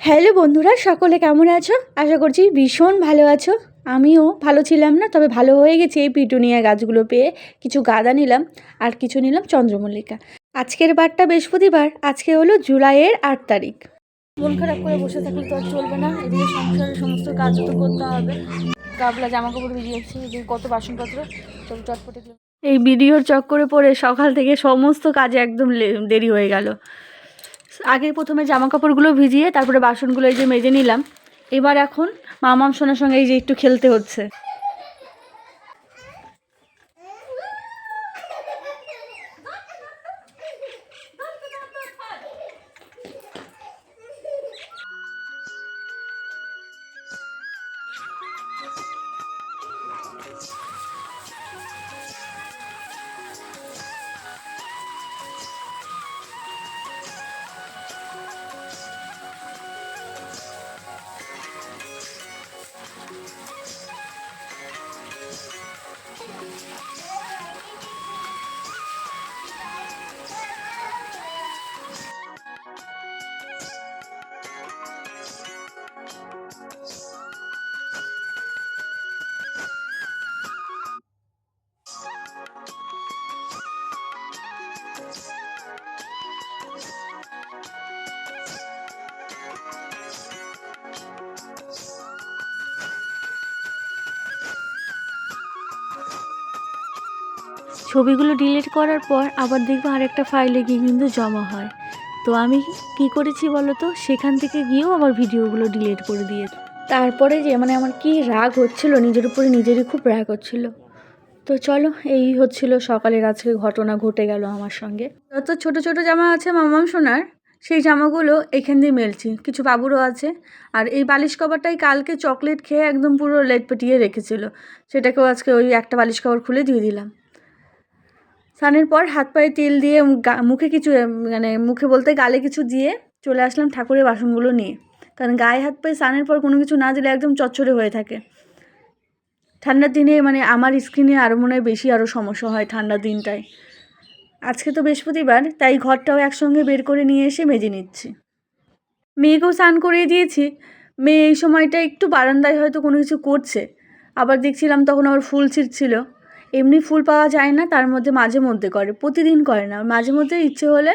Hello বন্ধুরা, সকলে কেমন আছো? আশা করছি ভীষণ ভালো আছো। আমিও ভালো ছিলাম না, তবে ভালো হয়ে গেছি এই পিটুনিয়া গাছগুলো পেয়ে। কিছু গাঁদা নিলাম আর কিছু নিলাম চন্দ্রমল্লিকা। আজকের বারটা বৃহস্পতিবার, আজকে হলো জুলাইয়ের আট তারিখ। মন খারাপ করে বসে থাকলে তো আর চলবে না, এদিকে সংসারের সমস্ত কাজ তো করতে হবে। গাবলা জামা কাপড় বেরিয়েছে এদিকে কত বাসনপত্র, সব চটপটে। এই ভিডিওর চক্করে পড়ে সকাল থেকে সমস্ত কাজে একদম দেরি হয়ে গেল। আগে প্রথমে জামা কাপড়গুলো ভিজিয়ে, তারপরে বাসনগুলো এই যে মেজে নিলাম। এবার এখন মামাম, সোনার সঙ্গে এই যে একটু খেলতে হচ্ছে। Yeah. ছবিগুলো ডিলিট করার পর আবার দেখব আরেকটা ফাইলে গিয়ে কিন্তু জমা হয়। তো আমি কি করেছি বলো তো সেখান থেকে গিয়েও আবার ভিডিওগুলো ডিলিট করে দিয়ে তারপরে যে মানে আমার কি রাগ হচ্ছিল, নিজের উপরে নিজেরই খুব রাগ হচ্ছিল। তো চলো, এই হচ্ছিল সকালের আজকে ঘটনা ঘটে গেল আমার সঙ্গে। যত ছোট ছোট জামা আছে মামাম সোনার, সেই জামাগুলো এখান দিয়ে মেলছি। কিছু বাবুরও আছে। আর এই বালিশ কভারটাই কালকে চকলেট খেয়ে একদম পুরো লেট পেটিয়ে রেখেছিল। সেটাকেও আজকে ওই একটা বালিশ কভার খুলে দিয়ে দিলাম। স্নানের পর হাত পায়ে তেল দিয়ে মুখে কিছু মানে মুখে বলতে গালে কিছু দিয়ে চলে আসলাম ঠাকুরের বাসনগুলো নিয়ে। কারণ গায়ে হাত পায়ে স্নানের পর কোনো কিছু না দিলে একদম চচ্চড়ে হয়ে থাকে। ঠান্ডার দিনে মানে আমার স্কিনে আরও মনে হয় বেশি আরও সমস্যা হয় ঠান্ডার দিনটায়। আজকে তো বৃহস্পতিবার, তাই ঘরটাও একসঙ্গে বের করে নিয়ে এসে মেজে নিচ্ছি। মেয়েকেও স্নান করিয়ে দিয়েছি। মেয়ে এই সময়টা একটু বারান্দায় হয়তো কোনো কিছু করছে। আবার দেখছিলাম তখন আবার ফুল ছিঁড়ছিল এমনি ফুল পাওয়া যায় না, তার মধ্যে মাঝে মধ্যে করে, প্রতিদিন করে না। মাঝে মধ্যে ইচ্ছে হলে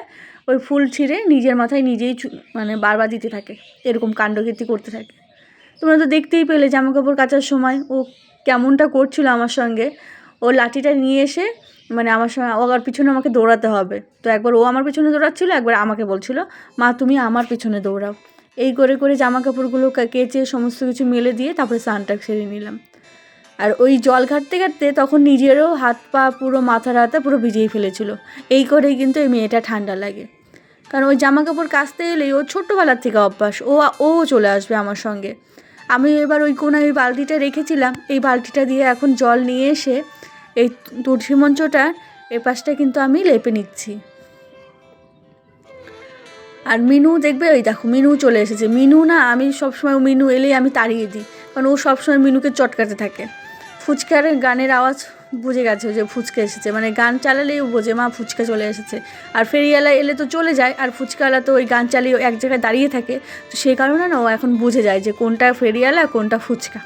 ওই ফুল ছিঁড়ে নিজের মাথায় নিজেই মানে বারবার দিতে থাকে, এরকম কাণ্ডকীর্তি করতে থাকে। তোমরা তো দেখতেই পেলে জামা কাপড় কাচার সময়, ও কেমনটা করছিল আমার সঙ্গে। ও লাঠিটা নিয়ে এসে মানে আমার সঙ্গে, ও আবার পিছনে আমাকে দৌড়াতে হবে। তো একবার ও আমার পিছনে দৌড়াচ্ছিল, একবার আমাকে বলছিল, মা, তুমি আমার পিছনে দৌড়াও। এই করে করে জামা কাপড়গুলো কেচে সমস্ত কিছু মেলে দিয়ে তারপরে স্নানটা সেরে নিলাম। আর ওই জল ঘাটতে ঘাটতে তখন নিজেরও হাত পা পুরো মাথা রাতা পুরো ভিজিয়ে ফেলেছিল। এই করেই কিন্তু এই মেয়েটা ঠান্ডা লাগে। কারণ ওই জামা কাপড় কাচতে এলেই ও ছোট্টবেলার থেকে অভ্যাস। ও ও চলে আসবে আমার সঙ্গে। আমি এবার ওই কোনায় ওই বালতিটা রেখেছিলাম। এই বালতিটা দিয়ে এখন জল নিয়ে এসে এই তুলসী মঞ্চটা এ পাশটা কিন্তু আমি লেপে নিচ্ছি। আর মিনু দেখবে ওই দেখো মিনু চলে এসেছে। মিনু না, আমি সবসময় মিনু এলেই আমি তাড়িয়ে দিই। কারণ ও সবসময় মিনুকে চটকাতে থাকে। ফুচকার গানের আওয়াজ বুঝে গেছে যে ফুচকা এসেছে। মানে গান চালালেই বোঝে, মা, ফুচকা চলে এসেছে। আর ফেরিওয়ালা এলে তো চলে যায়, আর ফুচকাওয়ালা তো ওই গান চালিয়ে এক জায়গায় দাঁড়িয়ে থাকে। তো সেই কারণে না ও এখন বুঝে যায় যে কোনটা ফেরিওয়ালা, কোনটা ফুচকা।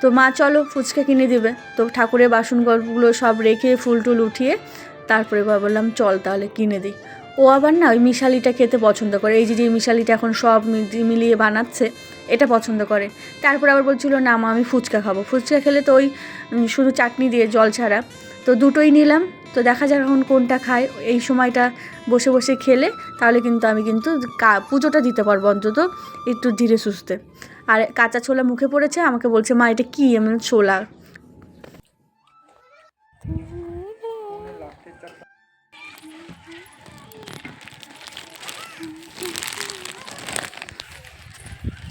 তো মা, চলো, ফুচকা কিনে দিবে। তো ঠাকুরের বাসনগুলো সব রেখে ফুল টুল উঠিয়ে তারপরে বললাম, চল তাহলে কিনে দিই। ও আবার না ওই মিশালিটা খেতে পছন্দ করে। এই যে যে মিশালিটা এখন সব মিলিয়ে বানাচ্ছে এটা পছন্দ করে। তারপর আবার বলছিল না মা আমি ফুচকা খাব। ফুচকা খেলে তো ওই শুধু চাটনি দিয়ে জল ছাড়া। তো দুটোই নিলাম। তো দেখা যাক এখন কোনটা খায়। এই সময়টা বসে বসে খেলে তাহলে কিন্তু আমি কিন্তু পুজোটা দিতে পারব অন্তত একটু ধীরে সুস্থে। আর কাঁচা ছোলা মুখে পড়েছে আমাকে বলছে মা এটা কী বললাম, ছোলা?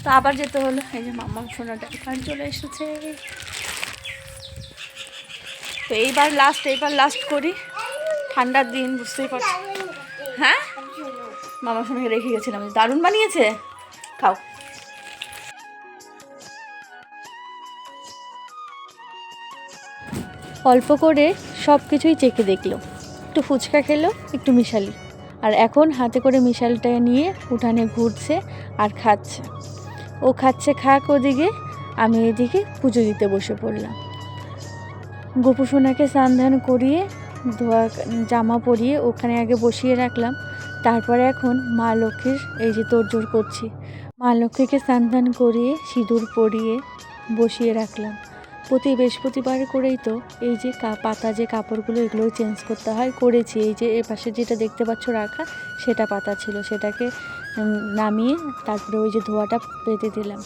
তো আবার যেতে হলো। এই যে মামা সোনাটা এখানে চলে এসেছে। তো এইবার লাস্ট এইবার লাস্ট করি। ঠান্ডার দিন, বুঝতেই পারছি হ্যাঁ? মামার সঙ্গে রেখে গেছিলাম। দারুণ বানিয়েছে। খাও। অল্প করে সব কিছুই চেখে দেখল। একটু ফুচকা খেলো, একটু মিশালি। আর এখন হাতে করে মিশালটা নিয়ে উঠানে ঘুরছে আর খাচ্ছে। ও খাচ্ছে, খাক ওদিকে। আমি এদিকে পুজো দিতে বসে পড়লাম। গোপু সোনাকে স্নান ধান করিয়ে, ধোয়া জামা পরিয়ে ওখানে আগে বসিয়ে রাখলাম। তারপরে এখন মা লক্ষ্মীর এই যে তোড়জোড় করছি। মা লক্ষ্মীকে স্নান ধান করিয়ে, সিঁদুর পরিয়ে বসিয়ে রাখলাম। প্রতি বৃহস্পতিবার করেই তো এই যে পাতা যে কাপড়গুলো এগুলো চেঞ্জ করতে হয়। করেছি, এই যে এ পাশে যেটা দেখতে পাচ্ছ রাখা, সেটা পাতা ছিল। সেটাকে নামিয়ে তারপরে ওই যে ধোয়াটা পেতে দিলাম।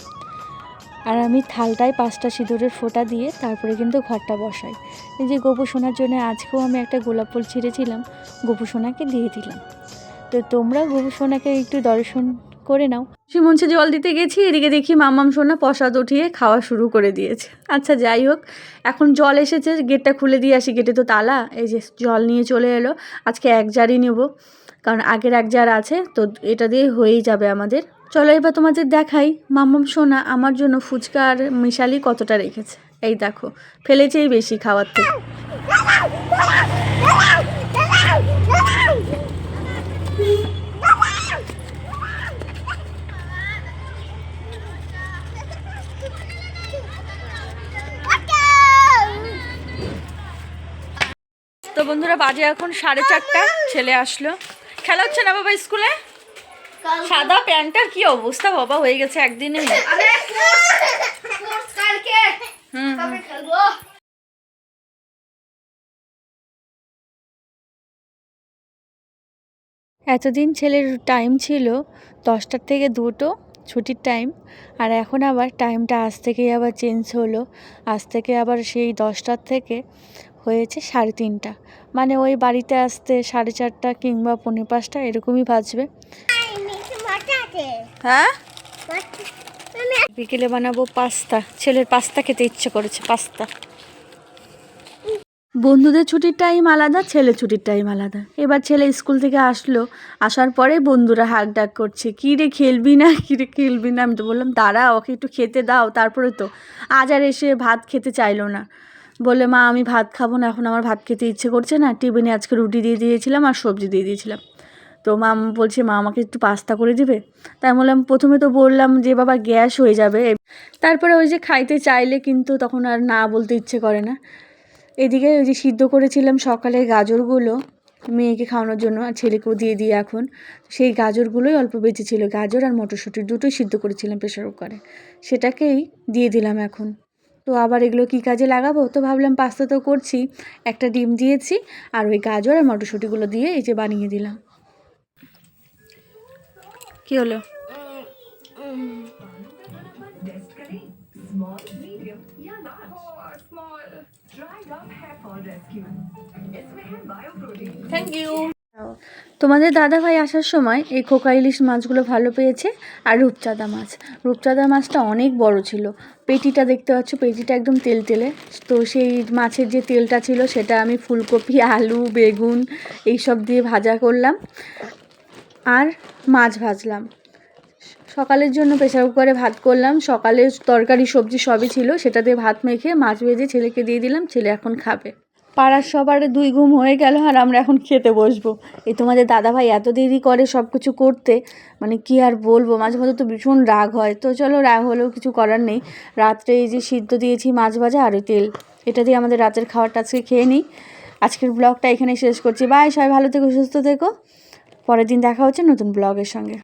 আর আমি থালটায় পাঁচটা সিঁদুরের ফোঁটা দিয়ে তারপরে কিন্তু ঘরটা বসাই। এই যে গোপু সোনার জন্য আজকেও আমি একটা গোলাপ ফুল ছিঁড়েছিলাম গোপু সোনাকে দিয়ে দিলাম। তো তোমরা গোপু সোনাকে একটু দর্শন করে নাও। শিমঞ্চে জল দিতে গেছি এদিকে দেখি মামাম সোনা প্রসাদ উঠিয়ে খাওয়া শুরু করে দিয়েছে। আচ্ছা যাই হোক এখন জল এসেছে গেটটা খুলে দিয়ে আসি গেটে তো তালা এই যে জল নিয়ে চলে এলো। আজকে এক জারই নেব কারণ আগের এক জার আছে তো এটা দিয়ে হয়েই যাবে আমাদের। চলো এবার তোমাদের দেখাই মাম্মাম সোনা আমার জন্য ফুচকা আর মিশালি কতটা রেখেছে। এই দেখো ফেলেছেই বেশি খাওয়ার থেকে তো বন্ধুরা, বাজে এখন সাড়ে চারটা। ছেলে আসলো। খেলা হচ্ছে না বাবা স্কুলে? সাদা প্যান্টটার কি অবস্থা বাবা, হয়ে গেছে একদিনে হুম। এতদিন ছেলের টাইম ছিল দশটার থেকে দুটো ছুটির টাইম আর এখন আবার টাইমটা আজ থেকেই আবার চেঞ্জ হলো। আজ থেকে আবার সেই দশটার থেকে হয়েছে সাড়ে তিনটা। মানে ওই বাড়িতে আসতে সাড়ে চারটা কিংবা পৌনে পাঁচটা এরকমই বাজবে। হ্যাঁ? বিকেলে বানাবো পাস্তা। ছেলের পাস্তা খেতে ইচ্ছে করেছে পাস্তা। বন্ধুদের ছুটির টাইম আলাদা ছেলে ছুটির টাইম আলাদা। এবার ছেলে স্কুল থেকে আসলো আসার পরে বন্ধুরা হাক ডাক করছে কী রে খেলবি না? কী রে খেলবি না? আমি তো বললাম দাঁড়া ওকে একটু খেতে দাও। তারপরে তো আজ আর এসে ভাত খেতে চাইলো না। বলে মা, আমি ভাত খাব না, এখন আমার ভাত খেতে ইচ্ছে করছে না। টিফিনে আজকে রুটি দিয়ে দিয়েছিলাম আর সবজি দিয়ে দিয়েছিলাম। তো মা বলছে, মা, আমাকে একটু পাস্তা করে দিবে? তাই বললাম, প্রথমে তো বললাম যে, বাবা, গ্যাস হয়ে যাবে। তারপরে ওই যে খাইতে চাইলে কিন্তু তখন আর না বলতে ইচ্ছে করে না। এদিকে ওই যে সিদ্ধ করেছিলাম সকালে গাজরগুলো মেয়েকে খাওয়ানোর জন্য আর ছেলেকেও দিয়ে দিয়ে এখন। সেই গাজরগুলোই অল্প বেঁচে ছিল। গাজর আর মটরশুঁটি দুটোই সিদ্ধ করেছিলাম প্রেশার কুকারে। সেটাকেই দিয়ে দিলাম এখন। তো আবার এগুলো কী কাজে লাগাবো? তো ভাবলাম পাস্তা তো করছি। একটা ডিম দিয়েছি আর ওই গাজর আর মটরশুঁটিগুলো দিয়ে এই যে বানিয়ে দিলাম। কী হলো? Small, medium তোমাদের দাদা ভাই আসার সময় এই খোকা ইলিশ মাছগুলো ভালো পেয়েছে আর রূপচাঁদা মাছ। রূপচাঁদা মাছটা অনেক বড় ছিল। পেটিটা দেখতে পাচ্ছ, পেটিটা একদম তেল তেলে। তো সেই মাছের যে তেলটা ছিল সেটা আমি ফুলকপি, আলু, বেগুন এইসব দিয়ে ভাজা করলাম আর মাছ ভাজলাম। সকালের জন্য প্রেসার কুকারে ভাত করলাম। সকালে তরকারি, সবজি সবই ছিল। সেটা দিয়ে ভাত মেখে মাছ ভেজে ছেলেকে দিয়ে দিলাম। ছেলে এখন খাবে। পাড়ার সবার দুই ঘুম হয়ে গেল আর আমরা এখন খেতে বসবো। এই তোমাদের দাদাভাই এত দেরি করে সব কিছু করতে মানে কি আর বলব? মাঝে মধ্যে তো ভীষণ রাগ হয়। তো চলো রাগ হলেও কিছু করার নেই। রাত্রে এই যে সিদ্ধ দিয়েছি মাছ ভাজা আর ওই তেল, এটা দিয়ে আমাদের রাতের খাবারটা আজকে খেয়ে নিই। আজকের ব্লগটা এখানে শেষ করছি। বাই সবাই ভালো থেকো, সুস্থ থেকো। পরের দিন দেখা হচ্ছে নতুন ব্লগের সঙ্গে।